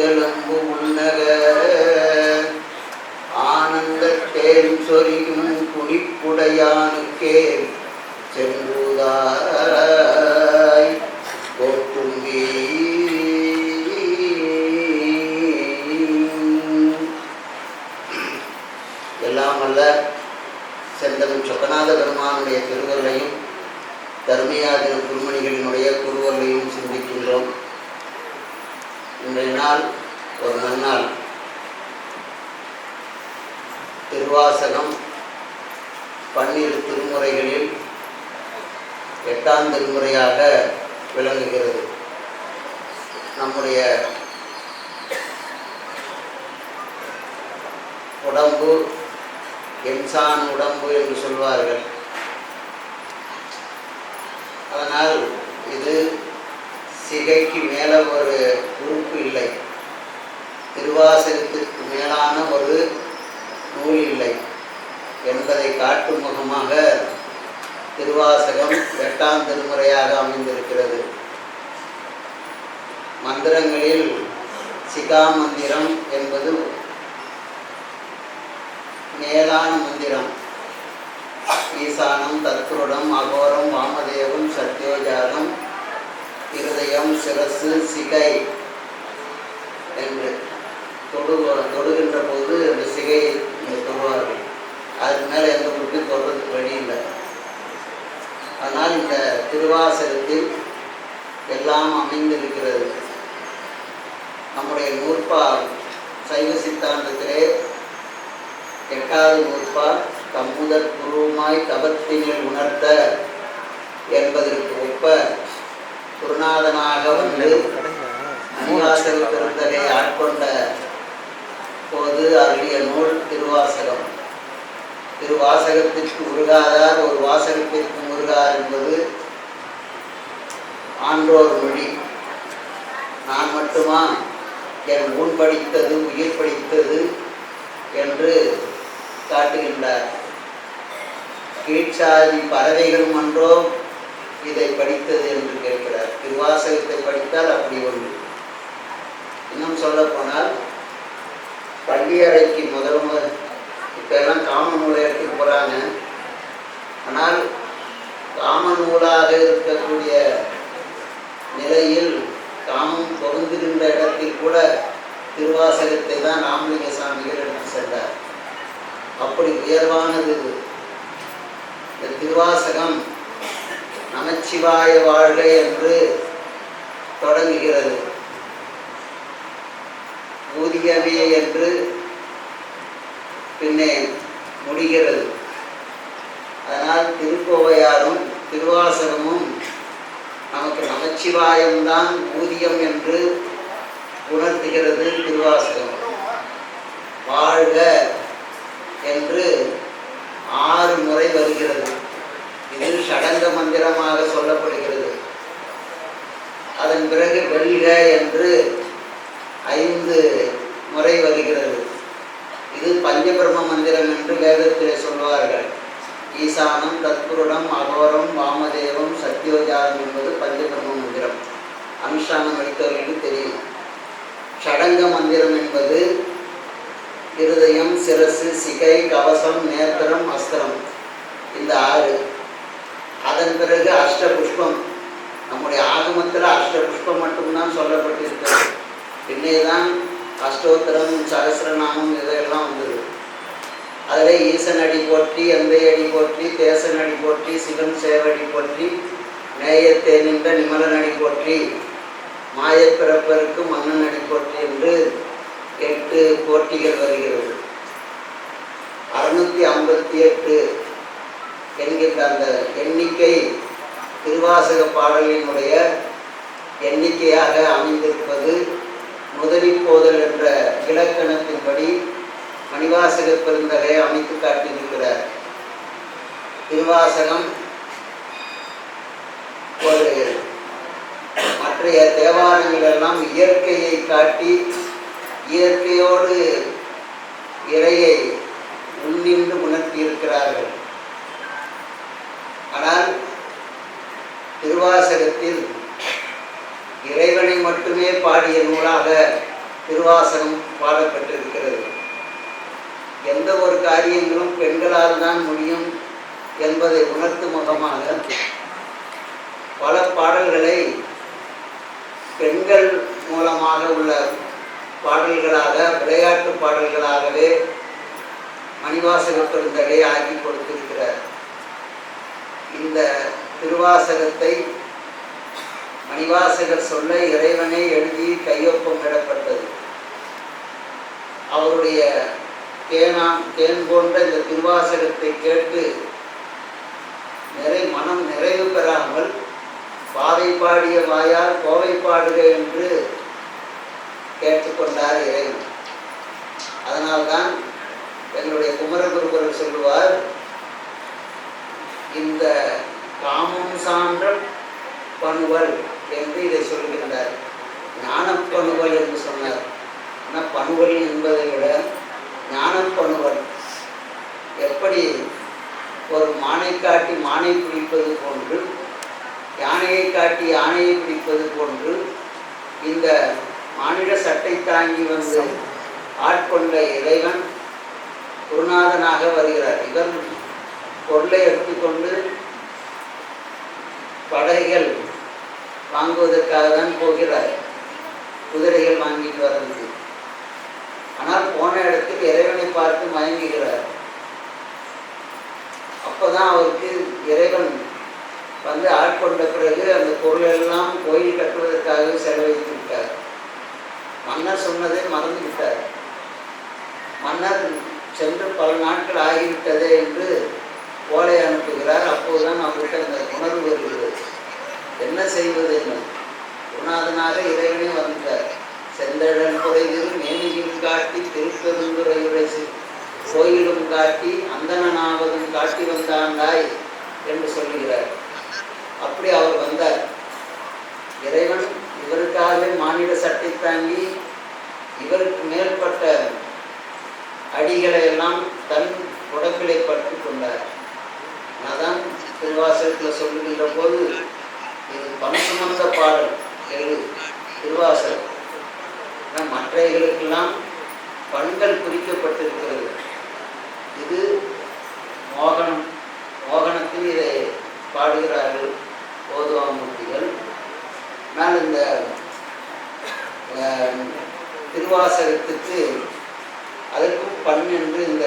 தெலும்பு எப்போதும் உன்னக ஆனந்த தேன் சொரியும் குடிப்புடையானுக்கே செங்குதாய் போற்றுங்கி எல்லாம் அல்ல செந்தமிழ் சொக்கநாத பெருமானுடைய திருவருளையும் தர்மியாதின குருமணிகளினுடைய குருவர்களையும் சிந்திக்கின்றோம். ஆனால் திருவாசகம் பன்னிரு திருமுறைகளில் எட்டாம் திருமுறையாக விளங்குகிறது. நம்முடைய உடம்பு என்சான் உடம்பு என்று சொல்வார்கள். அதனால் இது சிகைக்கு மேலே ஒரு உறுப்பு இல்லை. திருவாசகத்திற்கு மேலான ஒரு நூல் இல்லை என்பதை காட்டும் முகமாக திருவாசகம் எட்டாம் திருமுறையாக அமைந்திருக்கிறது. மந்திரங்களில் சிகா மந்திரம் என்பது மேலான மந்திரம். ஈசானம் தத்ருடம் அகோரம் வாமதேவம் சத்யோஜாலம் இருதயம் சிரசு சிகை என்று. தொடு தொடுகின்ற போது அந்த சிகையை தொடுவார்கள் அதுக்கு மேலே எந்த பொருட்டும் தொடுறதுக்கு வழி இல்லை. ஆனால் இந்த திருவாசகத்தில் எல்லாம் அமைந்திருக்கிறது. நம்முடைய நூற்பா சைவ சித்தாந்தத்திலே எட்டாவது நூற்பா தம்முதற் குருவுமாய் தபத்தினில் உணர்த்த என்பதற்கு ஒப்ப குருநாதனாக வந்து அணிவாசக பெருந்தகை ஆட்கொண்ட அப்போது அருளிய நூல் திருவாசகம். திருவாசகத்திற்கு முருகாதார் ஒரு வாசகத்திற்கு முருகார் என்பது ஆன்றோர் மொழி. நான் மட்டுமா? என் முன் படித்தது உயிர் படித்தது என்று காட்டுகின்றார். கீழ்ச்சாதி பறவைகளும் அன்றோ இதை படித்தது என்று கேட்கிறார். திருவாசகத்தை படித்தால் அப்படி ஒன்று. இன்னும் சொல்ல போனால் பள்ளியறைக்கு முதல் முதல் இப்போ எல்லாம் காம நூலை எடுத்துட்டு போகிறாங்க ஆனால் காம நூலாக இருக்கக்கூடிய நிலையில் காமம் பொருந்துகின்ற இடத்தில் கூட திருவாசகத்தை தான் ராமலிங்க சாமிகள் எடுத்து சென்றார். அப்படி உயர்வானது இந்த திருவாசகம் நமச்சிவாய வாழ்க என்று தொடங்குகிறது. ஊதியமே என்று பின்னே முடிகிறது. அதனால் திருக்கோவையாரும் திருவாசகமும் நமக்கு நமச்சிவாயம்தான் ஊதியம் என்று உணர்த்துகிறது திருவாசகம். வாழ்க என்று ஆறு முறை வருகிறது. இது ஷடங்க மந்திரமாக சொல்லப்படுகிறது. அதன் பிறகு வெல்க என்று ஐந்து முறை வருகிறது இது பஞ்சபிரம மந்திரம் என்று வேதத்திலே சொல்வார்கள். ஈசானம் தத்புருடம் அகோரம் வாமதேவம் சத்யோஜாலம் என்பது பஞ்சபிரம மந்திரம். அனுஷ்டானம் அளித்தவர்களுக்கு தெரியும். ஷடங்க மந்திரம் என்பது இருதயம் சிரசு சிகை கவசம் நேத்திரம் அஸ்திரம். இந்த ஆறு. அதன் பிறகு அஷ்ட புஷ்பம் நம்முடைய ஆகமத்தில் அஷ்ட புஷ்பம் மட்டும்தான் சொல்லப்பட்டிருக்கிறது. பின்னே தான் அஷ்டோத்திரம் சகசிரநாமம் இதையெல்லாம் வந்தது அதில் ஈசன் அடி போற்றி எந்தை அடி போற்றி தேசன் அடி போற்றி சிவன் சேவடி போற்றி நேயத்தே நின்ற நிமலன் அடி போற்றி மாயப்பிறப்பருக்கு மன்னன் அடி போற்றி என்று எட்டு போட்டிகள் வருகிறது. அறுநூத்தி ஐம்பத்தி எட்டு என்கின்ற அந்த எண்ணிக்கை திருவாசக பாடலினுடைய எண்ணிக்கையாக அமைந்திருப்பது முதலில் போதல் என்ற இலக்கணத்தின்படி மணிவாசக பெருந்தகை அமைத்து காட்டியிருக்கிறார் திருவாசகம் ஒரு மற்றைய தேவாரங்களெல்லாம் இயற்கையை காட்டி இயற்கையோடு இறையை உன்னின்று உணர்த்தியிருக்கிறார்கள் ஆனால் திருவாசகத்தில் இறைவன் மட்டுமே பாடிய நூலாக திருவாசகம் பாடப்பட்டிருக்கிறது. எந்த ஒரு காரியங்களும் பெண்களால் தான் முடியும் என்பதை உணர்த்தும் முகமாக பல பாடல்களை பெண்கள் மூலமாக உள்ள பாடல்களாக விளையாட்டு பாடல்களாகவே மணிவாசக பெருந்தகை ஆக்கி கொடுத்திருக்கிறார். இந்த திருவாசகத்தை மணிவாசகர் சொல்ல இறைவனே எழுதி கையொப்பம் இடப்பட்டது. அவருடைய தேனா தேன் போன்ற இந்த திருவாசகத்தை கேட்டு நிறை மனம் நிறைவு பெறாமல் பாதை பாடிய வாயால் கோவை பாடுக என்று கேட்டுக்கொண்டார் இறைவன். அதனால்தான் எங்களுடைய குமரகுருபர் சொல்லுவார் இந்த காமம் சான்ற பணுவல் என்று இதை சொல்கின்றார் ஞானப்பணுவல் என்று சொன்னார். ஆனால் பணுவல் என்பதை விட ஞானப்பணுவல் எப்படி? ஒரு மானை காட்டி மானை பிடிப்பது போன்று யானையை காட்டி யானையை பிடிப்பது போன்று இந்த மானிட சட்டை தாங்கி வந்து ஆட்கொண்ட இறைவன் குருநாதனாக வருகிறார். இவர் பொருளை எடுத்துக்கொண்டு படைகள் வாங்குவதற்காக தான் போகிறார். குதிரைகள் வாங்கிட்டு வர்றது. ஆனால் போன இடத்தில் இறைவனை பார்த்து மயங்குகிறார். அப்போதான் அவருக்கு இறைவன் வந்து ஆட்கொண்ட பிறகு அந்த பொருள் எல்லாம் கோயில் கட்டுவதற்காக செலவழித்து விட்டார் மன்னர் சொன்னதை மறந்து விட்டார் மன்னர் சென்று பல நாட்கள் ஆகிவிட்டதே என்று ஓலை அனுப்புகிறார். அப்போதுதான் அவர்கிட்ட அந்த உணர்வு வருகிறது. என்ன செய்வது? என்ன குருநாதனாக இறைவனே வந்துட்டார் செந்தழல் குறைதில் மேனியும் காட்டி திருப்பெருந்துறையுரை கோயிலும் காட்டி அந்தனாவதும் காட்டி வந்தாண்டாய் என்று சொல்லுகிறார். அப்படி அவர் வந்தார். இறைவன் இவருக்காகவே மானிட சட்டை தாங்கி இவருக்கு மேற்பட்ட அடிகளை எல்லாம் தன் உடம்பிலை பட்டு கொண்டார். அதான் திருவாசகத்தில் சொல்லுகின்ற போது இது பண் சுமந்த பாடல் எழு திருவாசகம் ஆனால் பண்கள் குறிக்கப்பட்டிருக்கிறது. இது மோகனம் மோகனத்தில் இதை பாடுகிறார்கள் போதுவாமூர்த்திகள். ஆனால் இந்த திருவாசகத்துக்கு அதற்கும் பண் என்று இந்த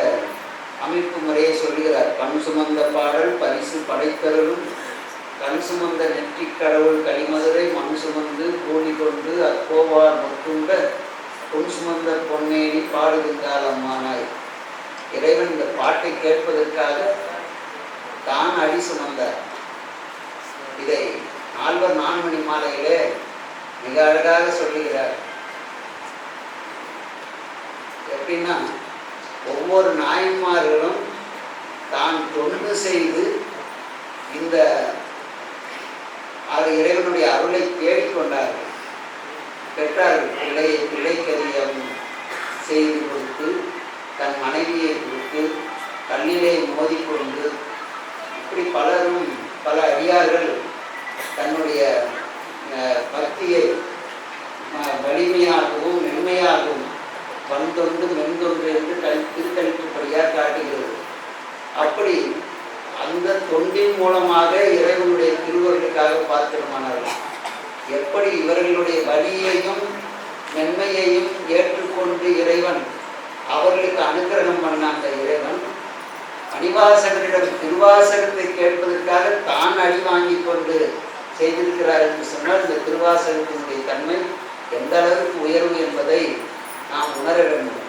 அமைப்பு முறையை சொல்கிறார் பண் சுமந்த பாடல் பரிசு படைத்தருளும் கண் சுமந்த நெற்றி கடவுள் கலிமதுரை மண் சுமந்து கூலி கொண்டு அக்கோவார் முற்றுண்ட பொன் சுமந்த பொன்னேறி பாடுகின்றாள் அம்மானாய். இறைவன் இந்த பாட்டை கேட்பதற்காக தான் அடி சுமந்தார். இதை நால்வர் நான்மணி மாலையிலே மிக அழகாக சொல்லுகிறார். எப்படின்னா ஒவ்வொரு நாயன்மார்களும் தான் தொண்டு செய்து இந்த அது இறைவனுடைய அருளை தேடிக்கொண்டார்கள் பெற்றார்கள் பிள்ளையை பிள்ளைக்கரியம் செய்து கொடுத்து தன் மனைவியை கொடுத்து கண்ணிலே மோதிக்கொண்டு இப்படி பலரும் பல அடியார்கள் தன்னுடைய பக்தியை வலிமையாகவும் மென்மையாகவும் வந்தொன்று மென்தொன்று என்று கல் படியார் காட்டுகிறது. அப்படி அந்த தொண்டின் மூலமாக இறைவனுடைய திருவர்களுக்காக பார்த்திருமானார்கள் எப்படி இவர்களுடைய வழியையும் மென்மையையும் ஏற்றுக்கொண்டு இறைவன் அவர்களுக்கு அனுக்கிரகம் பண்ண அந்த இறைவன் மணிவாசகரிடம் திருவாசகத்தை கேட்பதற்காக தான் அடி வாங்கி கொண்டு செய்திருக்கிறார் என்று சொன்னால் இந்த திருவாசகத்தினுடைய தன்மை எந்த அளவுக்கு உயர்வு என்பதை நாம் உணர வேண்டும்.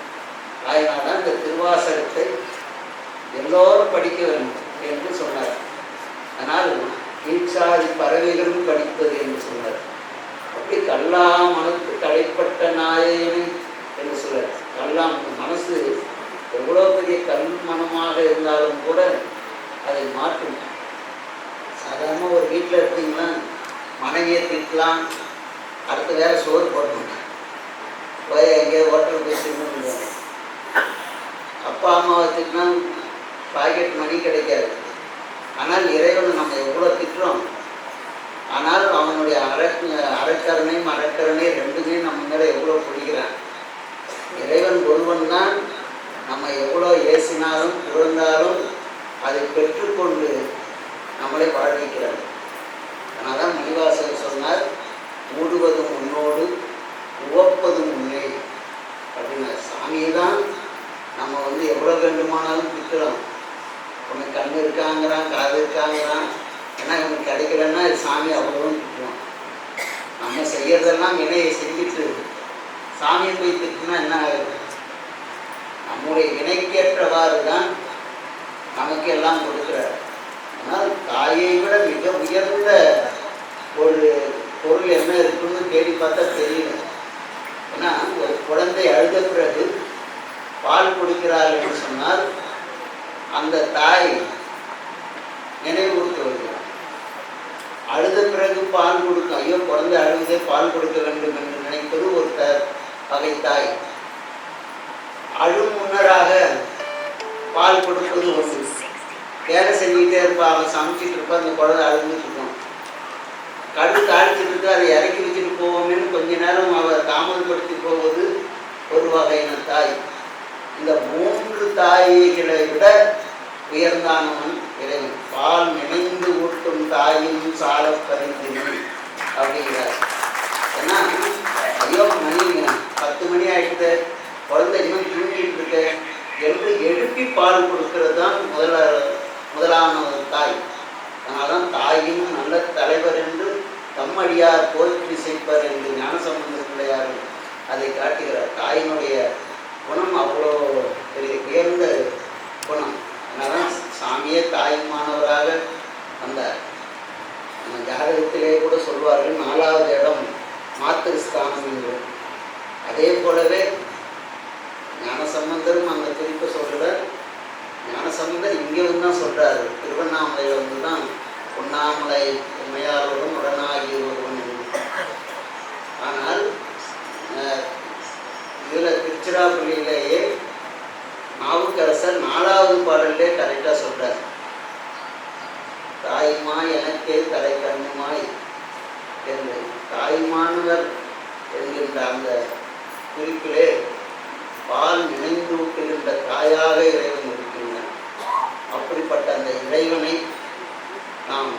அதனால்தான் இந்த திருவாசகத்தை எல்லோரும் படிக்க வேண்டும். என்று சொன்னார். ஆனால் ஈச்சாதி பறவைகளும் படிப்பது என்று சொன்னார். அப்படி கல்லா மனத்து தலைப்பட்ட நாயகன் என்று சொல்றார் கல்லா மனசு எவ்வளோ பெரிய கல் மனமாக இருந்தாலும் கூட அதை மாற்றும். சாதாரண ஒரு வீட்டில் இருந்தீங்கன்னா மனைவியை திட்டலாம். அடுத்த வேற சோறு போடணும். போய் எங்கேயோ ஹோட்டல் போய் தின்னு அப்பா அம்மாவை திட்டினா பாக்கெட் மணி கிடைக்காது. ஆனால் இறைவன் நம்ம எவ்வளோ திட்டுறோம்? ஆனால் அவனுடைய அர அறக்கரணை மரக்கரணை ரெண்டுமே நம்ம மேலே எவ்வளோ பிடிக்கிறான் இறைவன் ஒருவன் தான் நம்ம எவ்வளோ ஏசினாலும் புகழ்ந்தாலும் அதை பெற்றுக்கொண்டு நம்மளை வாழ்விக்கிறார் அதனால் தான் மணிவாசகர் சொன்னார் மூடுவதும் உன்னோடு உவப்பதும் உன்னை. அப்படின்னா சாமியை தான் நம்ம வந்து எவ்வளோ வேண்டுமானாலும் திட்டுறோம் உனக்கு கண் இருக்காங்கிறான் காது இருக்காங்கிறான். ஏன்னா இவனுக்கு கிடைக்கலன்னா சாமி அவ்வளோவும் திட்டுவான். நம்ம செய்யறதெல்லாம் வினையை செஞ்சுட்டு சாமியை போய் திட்டுனா என்ன ஆகுது? நம்முடைய வினைக்கேற்றவாறு தான் நமக்கு எல்லாம் கொடுக்குறார். ஆனால் தாயை விட மிக உயர்ந்த ஒரு பொருள் என்ன இருக்குன்னு தேடி பார்த்தா தெரியும் ஏன்னா ஒரு குழந்தை அழுத பிறகு பால் கொடுக்கிறார் என்று சொன்னால் அந்த தாய் நினைவுறுத்தி வருகிறார் அழுத பிறகு பால் கொடுக்கும். ஐயோ குழந்தை அழுதே பால் கொடுக்க வேண்டும் என்று நினைப்பது ஒரு த வகை தாய். அழும் முன்னராக பால் கொடுப்பது ஒன்று. வேலை செஞ்சுக்கிட்டே இருப்பா அவன் சமைச்சிட்டு இருப்பா அந்த குழந்தை அழுதுட்டு இருக்கும். கடு தாழ்த்திட்டு இருக்கு அதை இறக்கி வச்சுட்டு போவோமேன்னு கொஞ்ச நேரம் அவர் தாமதப்படுத்தி போவது ஒரு வகையான தாய். இந்த மூன்று தாய்களை விட உயர்ந்தானவன் இறைவன். பால் நினைந்து ஊட்டும் தாயும் சால பறிந்தினி அப்படிங்கிறார். ஏன்னா ஐயோ மணி பத்து மணி ஆகிட்டு குழந்தை இன்னும் தூங்கிட்டு இருக்கு. என்று எழுப்பி பால் கொடுக்கிறது தான் முதல முதலானவர் தாய். அதனால்தான் தாயும் நல்ல தலைவர் என்று தம்மடியார் போற்றி செய்ப்பர் என்று ஞானசம்பந்த பிள்ளையார் அதை காட்டுகிறார். தாயினுடைய குணம் அவ்வளோ பெரிய உயர்ந்த குணம். அதனால சாமியே தாயுமானவராக வந்தார். நம்ம ஜாதகத்திலே கூட சொல்வார்கள் நாலாவது இடம் மாத்திருஸ்தானம் என்று. அதே போலவே ஞானசம்பந்தரும் அந்த குறிப்பை சொல்கிறார் ஞானசம்பந்தர் இங்கே வந்து தான் சொல்கிறார் திருவண்ணாமலையில் வந்து தான் உண்ணாமலை உண்மையாளரும் உடனாகி ஒருவன் என்று. ஆனால் இதில் திருச்சிராப்பள்ளியிலேயே நாவுக்கரசர் நாலாவது பாடல்லே கரெக்டாக சொல்கிறார் தாய்மாய் எனக்கே தலை கண்ணுமாய் என்று தாய்மானவர் என்கின்ற அந்த குறிப்பிலே பால் நினைந்தூட்டுகின்ற தாயாக இறைவன் இருக்கின்றார் அப்படிப்பட்ட அந்த இறைவனை நாம்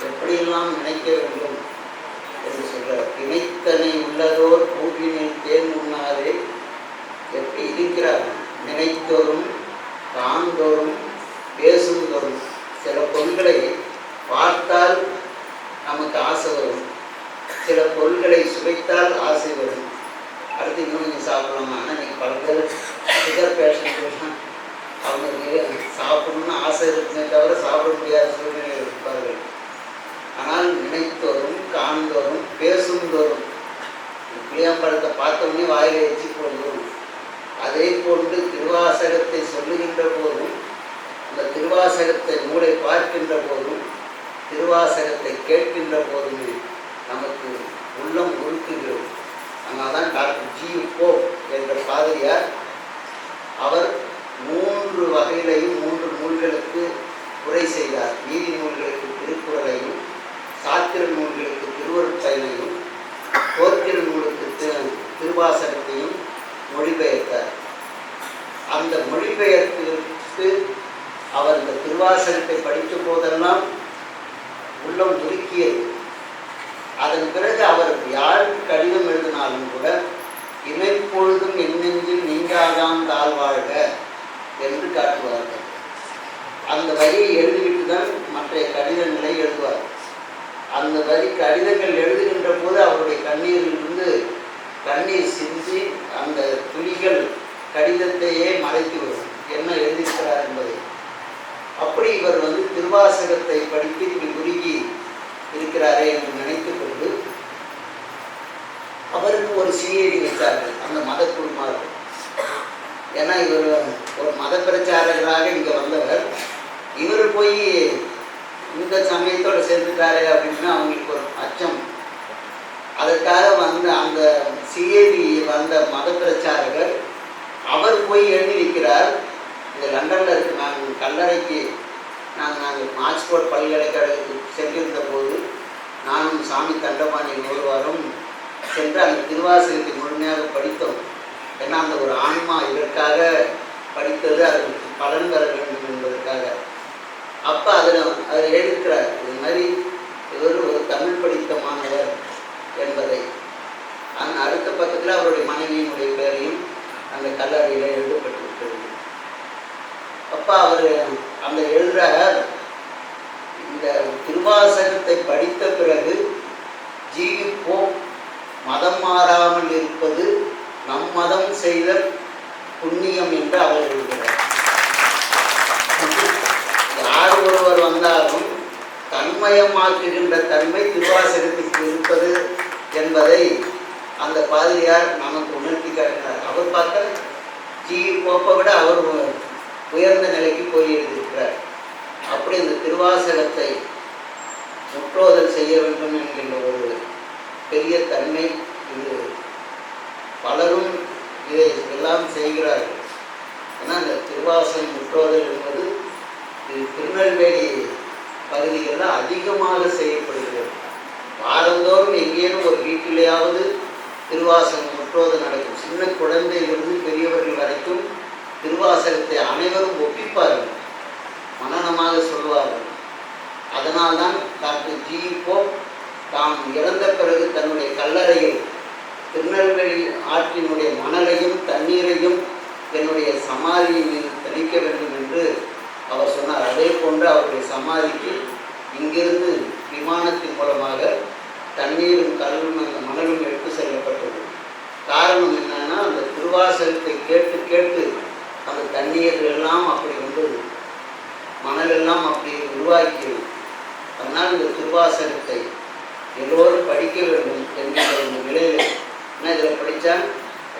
எப்படியெல்லாம் நினைக்க வேண்டும் என்று சொல்கிறார் திணைத்தனை உள்ளதோர் பூவினில் தேன் உண்ணாரே எப்படி இருக்கிறார்கள்? நினைத்தோறும் காண்தோறும் பேசும் சில பொருள்களை பார்த்தால் நமக்கு ஆசை வரும் சில பொருள்களை சுவைத்தால் ஆசை வரும். அடுத்து இன்னும் கொஞ்சம் சாப்பிடலாமா ஆனால் நீங்கள் பல பேர் சுகர் பேஷண்ட் அவங்களுக்கு சாப்பிடணும்னு ஆசை இருக்குமே தவிர சாப்பிட முடியாத சூழ்நிலை இருப்பார்கள். ஆனால் நினைத்தோறும் காண்தோறும் பேசுந்தோறும் புளியாம்பழத்தை பார்த்தோன்னே வாயில் எச்சி போடுவோம். அதே போன்று திருவாசகத்தை சொல்லுகின்ற போதும் அந்த திருவாசகத்தை மூளை பார்க்கின்ற போதும் திருவாசகத்தை கேட்கின்ற போதுமே நமக்கு உள்ளம் உருக்குகிறோம் அதனால தான் டாக்டர் ஜி. போ என்ற பாதிரியார் அவர் மூன்று வகையிலையும் மூன்று நூல்களுக்கு உரை செய்தார். நீதி நூல்களுக்கு திருக்குறளையும் சாத்திர நூல்களுக்கு திருவருட்பயனையும் போர்க்கிற நூலுக்கு திரு- திருவாசகத்தையும் மொழிபெயர்த்தார். அந்த மொழிபெயர்ப்பிற்கு அவர் இந்த திருவாசகத்தை படித்த போதெல்லாம் உள்ளம் உருக்கியது அதன் பிறகு அவர் யாருக்கு கடிதம் எழுதினாலும் கூட இமைப்பொழுதும் என் நீங்காதான் நீங்காதாம் தாழ் வாழ்க என்று காட்டுவார்கள். அந்த வரியை எழுதிவிட்டு தான் மற்ற கடிதங்களை எழுதுவார். அந்த வரி கடிதங்கள் எழுதுகின்ற போது அவருடைய கண்ணீரிலிருந்து கண்ணீர் சிந்தி அந்த துளிகள் கடிதத்தையே மறைத்து வரும் என்ன எழுதியிருக்கிறார் என்பதை. அப்படி இவர் வந்து திருவாசகத்தை படித்து இப்படி உருகி இருக்கிறாரே என்று நினைத்துக் கொண்டு அவருக்கு ஒரு சிஐடி வச்சார்கள். அந்த மத குழுமார்கள். ஏன்னா இவர் ஒரு மத பிரச்சாரகராக இங்கே வந்தவர். இவர் போய் இந்த சமயத்தோட சேர்ந்துட்டாரு அப்படின்னு அவங்களுக்கு ஒரு அச்சம். அதற்காக வந்த அந்த சிஏடி வந்த மத பிரச்சாரகர் அவர் போய் எழுதி வைக்கிறார் இந்த லண்டனில் இருக்கு நான் கல்லறைக்கு நாங்கள் நாங்கள் ஆக்ஸ்போர்ட் பல்கலைக்கழகத்துக்கு சென்றிருந்த போது நானும் சாமி தண்டபாணி ஒருவாரும் சென்று அந்த திருவாசகத்தை முழுமையாக படித்தோம். ஏன்னா அந்த ஒரு ஆன்மா இதற்காக படித்தது அதற்கு பலன் பெற வேண்டும் என்பதற்காக. அப்போ அதில் அதில் எழுதிருக்கிறார் இது மாதிரி இவர் ஒரு தமிழ் படித்த மாணவர் என்பதை. அந்த அடுத்த பக்கத்தில் அவருடைய மனைவியினுடைய பெயரையும் அந்த கல்லறையில் எழுதப்பட்டிருக்கிறது. அப்போ அவர் அந்த எழுதுற இந்த திருவாசகத்தை படித்த பிறகு ஜீவிப்போம். மதம் மாறாமல் இருப்பது நம் மதம் செய்த புண்ணியம் என்று அவர் எழுதுகிறார். யார் ஒருவர் வந்தாலும் தன்மயமாக்குகின்ற தன்மை திருவாசகத்திற்கு இருப்பது என்பதை அந்த பாதிரியார் நமக்கு உணர்த்தி காட்டினார். அவர் பார்க்க ஜி போப்பை விட அவர் உயர்ந்த நிலைக்கு போயிருக்கிறார் இருக்கிறார். அப்படி இந்த திருவாசகத்தை முற்றோதல் செய்ய வேண்டும் என்கின்ற ஒரு பெரிய தன்மை இது. பலரும் இதை எல்லாம் செய்கிறார்கள். ஆனால் இந்த திருவாசகம் முற்றோதல் என்பது இது திருநெல்வேலி பகுதிகளில் அதிகமாக செய்யப்படுகிறது. வாரந்தோறும் எங்கேயும் ஒரு வீட்டிலேயாவது திருவாசகம் முற்றோதல் நடக்கும். சின்ன குழந்தையிலிருந்து பெரியவர்கள் வரைக்கும் திருவாசகத்தை அனைவரும் ஒப்பிப்பார்கள். மனனமாக சொல்வார்கள் அதனால்தான் டாக்டர் ஜி. போப் தாம் இறந்த பிறகு தன்னுடைய கல்லறையில் திருநெல்வேலி ஆற்றினுடைய மணலையும் தண்ணீரையும் என்னுடைய சமாதியில் தெளிக்க வேண்டும் என்று அவர் சொன்னார். அதே போன்று அவருடைய சமாதிக்கு இங்கிருந்து விமானத்தின் மூலமாக தண்ணீரும் கல்லும் அந்த மணலும் எடுத்து செல்லப்பட்டது. காரணம் என்னன்னா அந்த திருவாசகத்தை கேட்டு கேட்டு அந்த தண்ணீர் எல்லாம் அப்படி வந்து மணலெல்லாம் அப்படி உருவாக்கிடும். அதனால் இந்த திருவாசகத்தை எல்லோரும் படிக்க வேண்டும் என்கிற இந்த நிலையில். என்ன இதில் படித்தா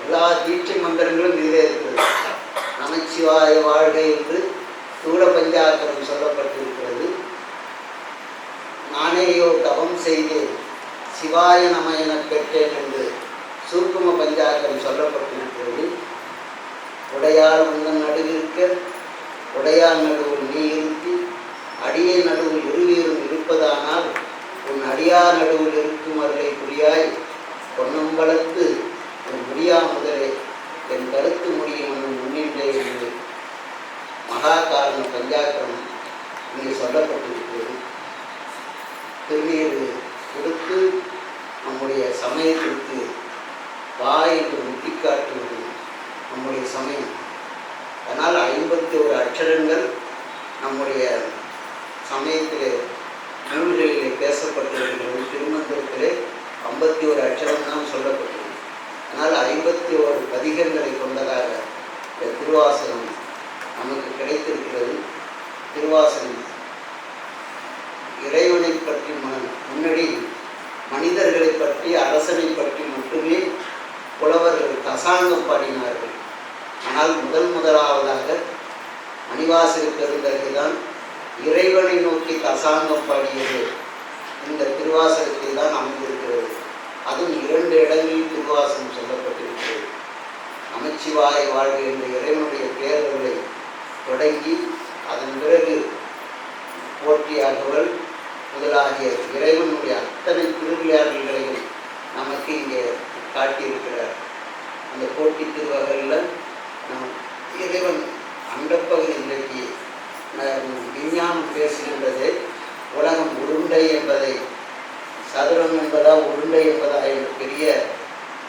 எல்லா தீட்சை மந்திரங்களும் இதிலே இருக்கிறது நமச்சிவாய வாழ்கை என்று சூட பஞ்சாக்கரம் சொல்லப்பட்டிருக்கிறது நானேயோ தவம் செய்தேன். சிவாய நம எனப் பெற்றேன் என்று சூக்கும பஞ்சாக்கரம் சொல்லப்பட்டிருக்கிறது. உடையார் உந்தன் நடுவிருக்க உடையார் நடுவில் நீ இருத்தி அடியை நடுவில் இருவேறும் இருப்பதானால் உன் அடியார் நடுவில் இருக்கும் அருளை புரியாய். பொன்னம்பலத்து உன் முடியா முதலே என் கருத்து முடியும் என்னும் முன்னின்றே என்று மகாகாரண பஞ்சாக்கிரமம் இங்கே சொல்லப்பட்டிருக்கிறது. திருநீர் கொடுத்து நம்முடைய சமயத்திற்கு வா என்று முட்டிக்காட்டுவது நம்முடைய சமயம். அதனால் ஐம்பத்தி ஒரு அக்ஷரங்கள் நம்முடைய சமயத்திலே நூல்களிலே பேசப்பட்டிருக்கிறது திருமந்திரத்திலே ஐம்பத்தி ஒரு அக்ஷரம் தான் சொல்லப்பட்டது அதனால் ஐம்பத்தி ஒரு பதிகங்களை கொண்டதாக இந்த திருவாசகம் நமக்கு கிடைத்திருக்கிறது. திருவாசகம் இறைவனை பற்றி முன்னாடி மனிதர்களை பற்றி அரசனை பற்றி மட்டுமே புலவர்கள் தசாங்கம் பாடினார்கள். ஆனால் முதல் முதலாவதாக மணிவாசக பெருந்தகைதான் இறைவனை நோக்கி தசாங்கம் பாடியது. இந்த திருவாசகத்தில் தான் அமைந்திருக்கிறது. அதுவும் இரண்டு இடங்களில் திருவாசகம் சொல்லப்பட்டிருக்கிறது. நமச்சிவாய வாழ்க என்ற இறைவனுடைய பேரர்களை தொடங்கி அதன் பிறகு போற்றியாகவல் முதலாகிய இறைவனுடைய அத்தனை திருவிளையாடல்களையும் நமக்கு இங்கே காட்டியிருக்கிறார். அந்த போட்டி திருவகையில் நம் இறைவன் அண்டப்பகுதி இன்றைக்கு நம் விஞ்ஞானம் பேசுகின்றது. உலகம் உருண்டை என்பதை சதுரம் என்பதா உருண்டை என்பதா என்று பெரிய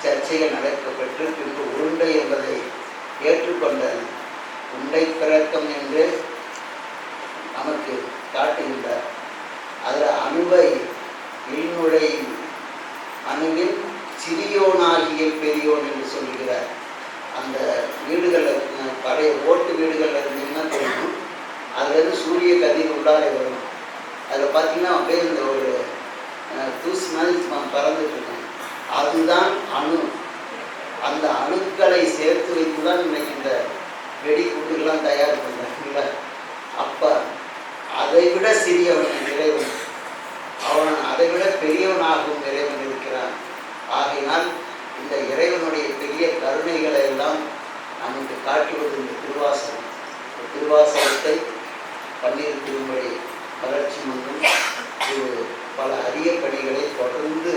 சர்ச்சைகள் நடக்கப்பட்டு பின்பு உருண்டை என்பதை ஏற்றுக்கொண்ட உண்டை பிறக்கம் என்று நமக்கு காட்டுகின்றார். அதில் அணுவை இல்முறை அணுவில் சிறியோனாகிய பெரியோன் என்று சொல்கிறார் அந்த வீடுகளில் பழைய ஓட்டு வீடுகளில் இருந்தீங்கன்னா தெரியும். அதுலேருந்து சூரிய கதிர் உள்ளாரே வரும். அதில் பார்த்தீங்கன்னா அப்படியே இந்த ஒரு தூஸ் தூசு மாதிரி பறந்துட்டு இருக்கும். அதுதான் அணு. அந்த அணுக்களை சேர்த்து வைத்து தான் இன்னைக்கு இந்த வெடிகுண்டுகள்லாம் தயார் பண்ணுறாங்கல்ல அப்போ அதை விட சிறியவன் இறைவன். அவன் அதை விட பெரியவனாகவும் இறைவன் இருக்கிறான். ஆகையினால் இந்த இறைவனுடைய பெரிய கருணைகளை எல்லாம் நமக்கு காட்டுவது இந்த திருவாசகம். இந்த திருவாசகத்தை பன்னீர் திருமொழி வளர்ச்சி மன்றம் பல அரிய பணிகளை தொடர்ந்து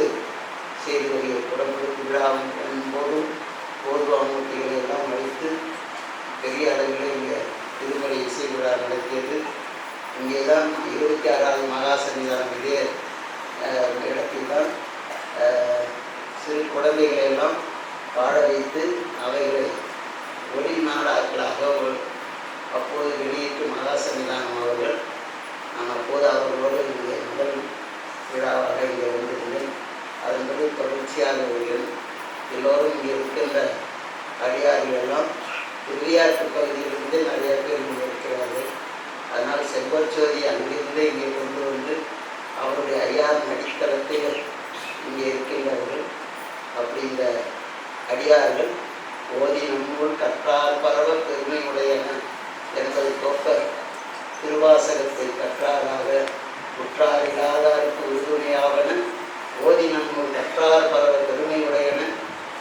செய்து வருகிற குடமுழுக்கு விழாவின் போதும் போர்வாமூர்த்திகளை எல்லாம் அளித்து பெரிய அளவில் இங்கே திருமலை இசை விழா நடத்தியது. இங்கே தான் இருபத்தி ஆறாவது மகா சன்னிதானம் இதே இடத்தில் தான் சிறு குழந்தைகளை எல்லாம் பாட வைத்து அவைகளை ஒளி நாடாக்களாக அப்போது வெளியிட்டு மகா சன்னிதானம் அவர்கள் நான் அப்போது அவர்களோடு இங்கே முதல் விழாவாக இங்கே வந்திருந்தேன். அதன்படி தொடர்ச்சியாக வருகிறேன் எல்லோரும் இங்கே இருக்கின்ற அடியார்கள் எல்லாம் திருவியாற்று பகுதியிலிருந்து நிறைய பேர் இங்கே இருக்கிறார்கள். அதனால் செம்பற்சோதி அங்கிருந்து இங்கே கொண்டு வந்து அவருடைய ஐயாவின் அடித்தளத்தில் இங்கே இருக்கின்றவர்கள் அப்படி இந்த அடியார்கள் ஓதி நன்னூல் கற்றார் பரவ பெருமை உடையன. என்பதை கொப்ப திருவாசகத்தை கற்றாராக. உற்றார் இல்லாதாருக்கு உறுதுணையாவன ஓதி நன்னூல் கற்றார் பரவ பெருமையுடையன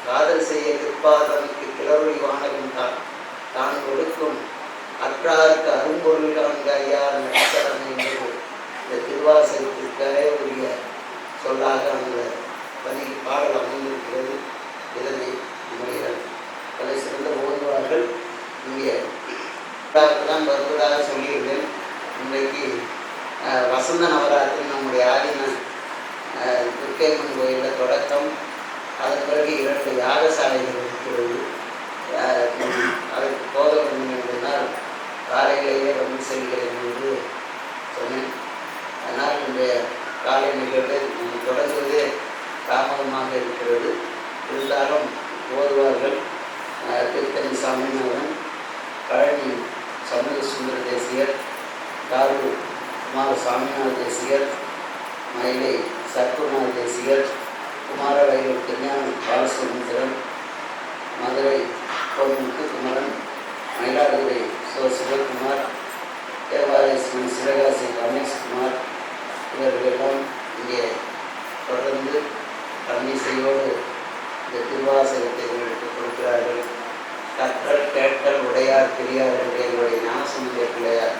காதல் செய்ய கிருப்பாதன கிளறொளி வானகம் தான் தான் கொடுக்கும் அற்றாருக்கு அரும்பொருள் காண்க ஐயா நட்சத்திரம் என்பது இந்த திருவாசகத்திற்காக உரிய சொல்லாக அந்த பணி பாடல் அமைந்திருக்கிறது இதனை நம்முடைய தலை சிறந்த ஓதுவார்கள் இங்கே தான் வருவதாக சொல்லியிருந்தேன் இன்றைக்கு அஹ், வசந்த நவராத்திரி நம்முடைய ஆதின அஹ், துர்க்கைம்மன் கோயிலில் தொடக்கம் அதன் பிறகு இரண்டு யாகசாலைகள் இருக்கிறது அஹ், உம், அதற்கு போக வேண்டும் என்பதனால் காலையிலேயே வந்து செல்கிறேன் என்று சொன்னேன் அதனால் இன்றைய காலை நிகழ்வை தொடங்குவதே தாமதமாக இருக்கிறது. இருந்தாலும் ஓதுவார்கள் திருத்தணி சாமிநாதன் பழனி சமூக சுந்தர தேசியர் தாரு குமார சாமிநாத தேசியர் மயிலை சத்குநாத தேசியர் குமாரவயலூர் திருஞான பாலசுந்தரன் மதுரை பொன் முத்துக்குமரன் மயிலாடுதுறை சோ சிவகுமார் தேவாலயஸ்வரன் சிவகாசி ரமேஷ்குமார் இவர்களெல்லாம் இங்கே தொடர்ந்து பன்னிசையோடு இந்த திருவாசகத்தை உங்களுக்கு கொடுக்கிறார்கள். கற்றல் கேட்டல் உடையார் பெரியார் என்று எங்களுடைய ஞானசமுதிய பிள்ளையார்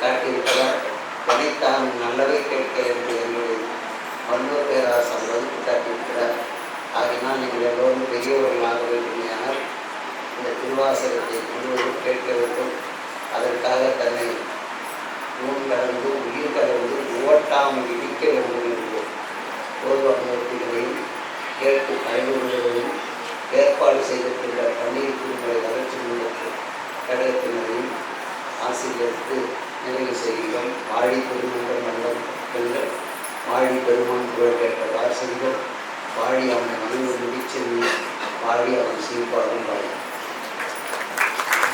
காட்டியிருக்கிறார் பணித்தான் நல்லவை கேட்க என்று எங்களுடைய மன்னூர் பேராசம் வகுப்பு காட்டியிருக்கிறார். ஆகினால் நீங்கள் எல்லோரும் பெரியவர்களாக வேண்டுமையானால் இந்த திருவாசகத்தை முழுவதும் கேட்க வேண்டும். அதற்காக தன்னை நூல் கலந்து உயிர் கலந்து ஓட்டாமல் இடிக்க வேண்டும் என்று பூர்வமூர்த்திகளையும் கேட்டு பயனுள்ளதையும் ஏற்பாடு செய்திருக்கின்ற பன்னீர் குழுக்களை வளர்ச்சி முன்னேற்ற கழகத்தினரையும் ஆசிரியருக்கு நிறைவு செய்கிறோம். வாழி பெருமன்ற மண்டலம் பெண்கள் வாழி பெருமான் புகழ் கேட்ட வாசகர்கள் வாழி அவனை மனதில் முடிச்செல்வி வாழி அவன் சீர்பாடும் வாழி